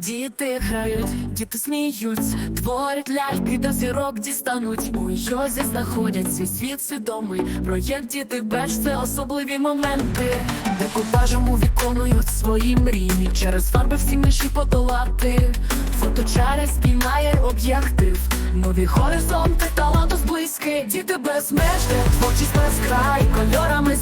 Діти грають, діти сміються, творять ляльки до зірок дістануть. У йозі знаходять свій світ свідомий. Проєкт діти беч це особливі моменти, декупажем виконують свої мрії. Через фарби всі миші подолати. Фоточари спіймає об'єктив. Нові горизонти, таланту зблизьки, діти без меж, творчість без край, кольорами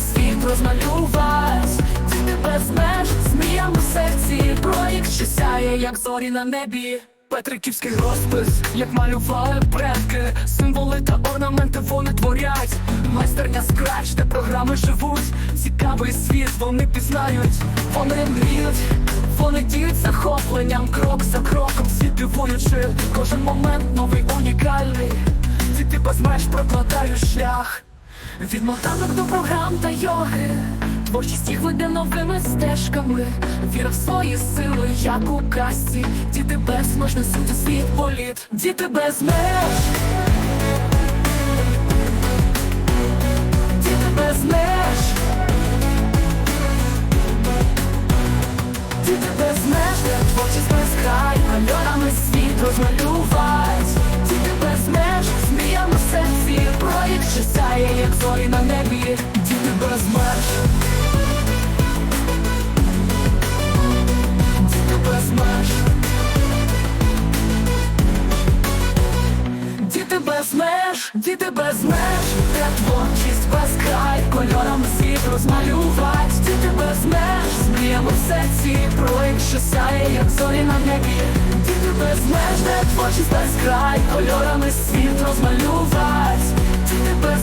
серці, проєкт, що сяє, як зорі на небі. Петриківський розпис, як малювали предки, символи та орнаменти вони творять. Майстерня скрач, де програми живуть. Цікавий світ вони пізнають, вони мріють, вони діють захопленням, крок за кроком, всі дивуючи, кожен момент новий унікальний. Діти без меж прокладають шлях. Від мотанок до програм та йоги Творчість їх веде новими стежками. Віра в свої сили, як у касті Діти без у світ політ Діти без меж. Діти без меж. Діти без меж, творчість без край Кольорами світ розмалювать меж, діти без меж, де творчість без край, кольорами світ розмалювать, діти без меж, зміємо в серці, проєкт, що сяє, як зорі на небі, діти без меж, де творчість без край, кольорами світ розмалювать, діти без